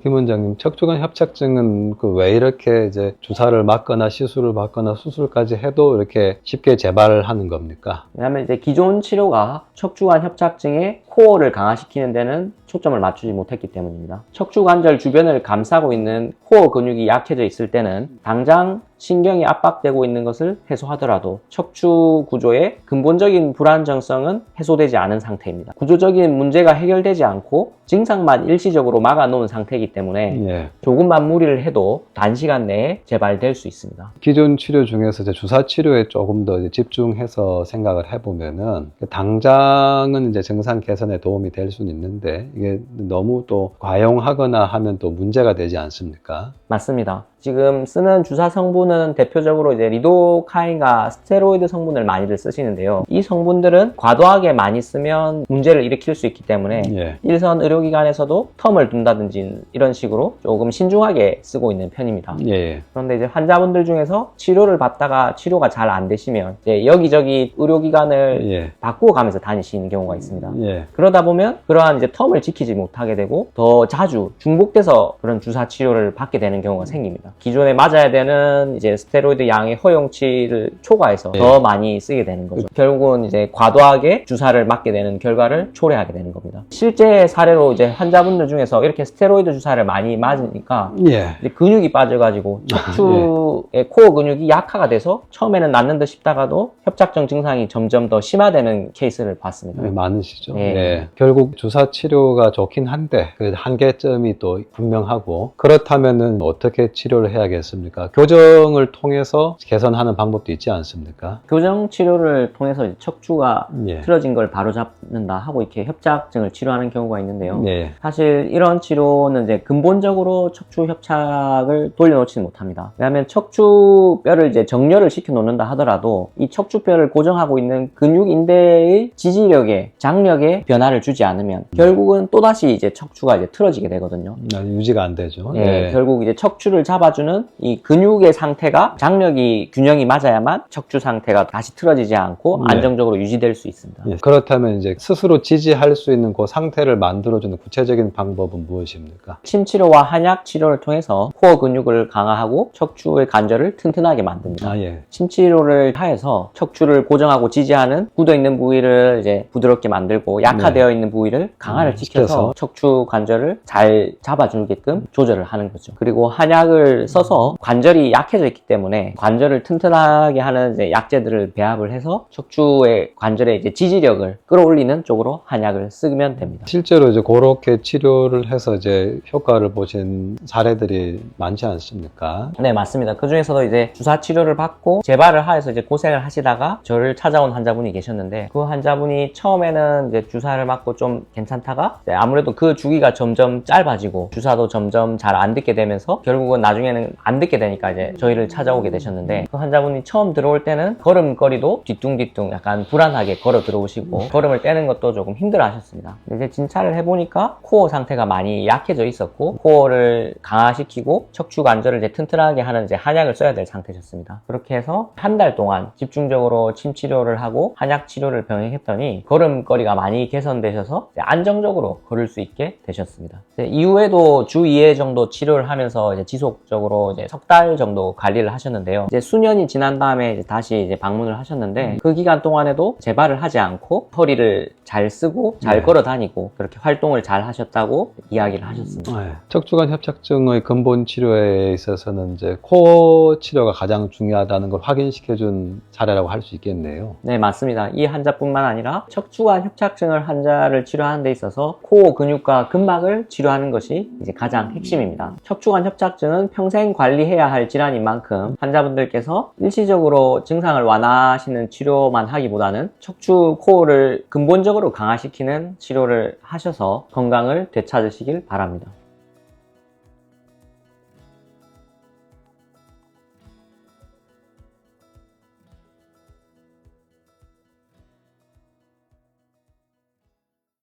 김 원장님, 척추관 협착증은 그 왜 이렇게 이제 주사를 맞거나 시술을 받거나 수술까지 해도 이렇게 쉽게 재발을 하는 겁니까? 왜냐하면 이제 기존 치료가 척추관 협착증의 코어를 강화시키는 데는 초점을 맞추지 못했기 때문입니다. 척추관절 주변을 감싸고 있는 코어 근육이 약해져 있을 때는 당장 신경이 압박되고 있는 것을 해소하더라도 척추 구조의 근본적인 불안정성은 해소되지 않은 상태입니다. 구조적인 문제가 해결되지 않고 증상만 일시적으로 막아놓은 상태이기 때문에 예. 조금만 무리를 해도 단시간 내에 재발될 수 있습니다. 기존 치료 중에서 이제 주사 치료에 조금 더 집중해서 생각을 해보면은 당장은 이제 증상 개선 에 도움이 될 수는 있는데 이게 너무 또 과용하거나 하면 또 문제가 되지 않습니까? 맞습니다. 지금 쓰는 주사 성분은 대표적으로 이제 리도카인과 스테로이드 성분을 많이들 쓰시는데요. 이 성분들은 과도하게 많이 쓰면 문제를 일으킬 수 있기 때문에 예. 일선 의료기관에서도 텀을 둔다든지 이런 식으로 조금 신중하게 쓰고 있는 편입니다. 예. 그런데 이제 환자분들 중에서 치료를 받다가 치료가 잘 안 되시면 이제 여기저기 의료기관을 예. 바꾸어 가면서 다니시는 경우가 있습니다. 예. 그러다 보면 그러한 이제 텀을 지키지 못하게 되고 더 자주 중복돼서 그런 주사 치료를 받게 되는 경우가 생깁니다. 기존에 맞아야 되는 이제 스테로이드 양의 허용치를 초과해서 예. 더 많이 쓰게 되는 거죠. 결국은 이제 과도하게 주사를 맞게 되는 결과를 초래하게 되는 겁니다. 실제 사례로 이제 환자분들 중에서 이렇게 스테로이드 주사를 많이 맞으니까 예. 이제 근육이 빠져가지고 척추의 코어 근육이 약화가 돼서 처음에는 낫는 듯 싶다가도 협착증 증상이 점점 더 심화되는 케이스를 봤습니다. 예, 많으시죠. 예. 예. 결국 주사 치료가 좋긴 한데 그 한계점이 또 분명하고 그렇다면은 어떻게 치료 를 해야겠습니까? 교정을 통해서 개선하는 방법도 있지 않습니까? 교정 치료를 통해서 척추가 예. 틀어진 걸 바로 잡 는다 하고 이렇게 협착증을 치료하는 경우가 있는데요. 예. 사실 이런 치료는 이제 근본적으로 척추 협착을 돌려놓지는 못합니다. 왜냐하면 척추뼈를 이제 정렬을 시켜 놓는다 하더라도 이 척추뼈를 고정하고 있는 근육 인대의 지지력에 장력에 변화를 주지 않으면 결국은 또 다시 이제 척추가 이제 틀어지게 되거든요. 아, 유지가 안 되죠. 예, 결국 이제 척추를 잡아주는 이 근육의 상태가 장력이 균형이 맞아야만 척추 상태가 다시 틀어지지 않고 네. 안정적으로 유지될 수 있습니다. 예, 그렇다면 이제 스스로 지지할 수 있는 그 상태를 만들어주는 구체적인 방법은 무엇입니까? 침 치료와 한약 치료를 통해서 코어 근육을 강화하고 척추의 관절을 튼튼하게 만듭니다. 아, 예. 침 치료를 하여서 척추를 고정하고 지지하는 굳어 있는 부위를 이제 부드럽게 만들고 약화되어 있는 부위를 강화를 음, 시켜서 시켜서. 척추 관절을 잘 잡아주게끔 조절을 하는 거죠. 그리고 한약을 써서 관절이 약해져 있기 때문에 관절을 튼튼하게 하는 약재들을 배합을 해서 척추의 관절의 이제 지지력을 끌어올리는 쪽으로 한약을 쓰면 됩니다. 실제로 이제 그렇게 치료를 해서 이제 효과를 보신 사례들이 많지 않습니까? 네, 맞습니다. 그 중에서도 이제 주사 치료를 받고 재발을 하여서 이제 고생을 하시다가 저를 찾아온 환자분이 계셨는데 그 환자분이 처음에는 이제 주사를 맞고 좀 괜찮다가 아무래도 그 주기가 점점 짧아지고 주사도 점점 잘 안 듣게 되면서 결국은 나중에는 안 듣게 되니까 이제 저희를 찾아오게 되셨는데 그 환자분이 처음 들어올 때는 걸음걸이도 뒤뚱뒤뚱 약간 불안하게 걸어 들어오시고 걸음을 떼는 것도 조금 힘들어 하셨습니다. 이제 진찰을 해보니까 코어 상태가 많이 약해져 있었고 코어를 강화시키고 척추 관절을 이제 튼튼하게 하는 이제 한약을 써야 될 상태셨습니다. 그렇게 해서 한 달 동안 집중적으로 침 치료를 하고 한약 치료를 병행했더니 걸음걸이가 많이 개선되셔서 안정적으로 걸을 수 있게 되셨습니다. 이후에도 주 2회 정도 치료를 하면서 이제 지속적으로 이제 석 달 정도 관리를 하셨는데요. 이제 수년이 지난 다음에 이제 다시 이제 방문을 하셨는데 그 기간 동안에도 재발을 하지 않고 허리를 잘 쓰고 잘 네. 걸어 다니고 그렇게 활동을 잘 하셨다고 이야기를 하셨습니다. 네. 척추관 협착증의 근본 치료에 있어서는 이제 코어 치료가 가장 중요하다는 걸 확인시켜준 사례라고 할 수 있겠네요. 네, 맞습니다. 이 환자뿐만 아니라 척추관 협착증을 환자를 치료하는 데 있어서 코어 근육과 근막을 치료하는 것이 이제 가장 핵심입니다. 척추관 협착증은 평생 관리해야 할 질환인 만큼 환자분들께서 일시적으로 증상을 완화하시는 치료만 하기보다는 척추 코어를 근 본적으로 강화시키는 치료를 하셔서 건강을 되찾으시길 바랍니다.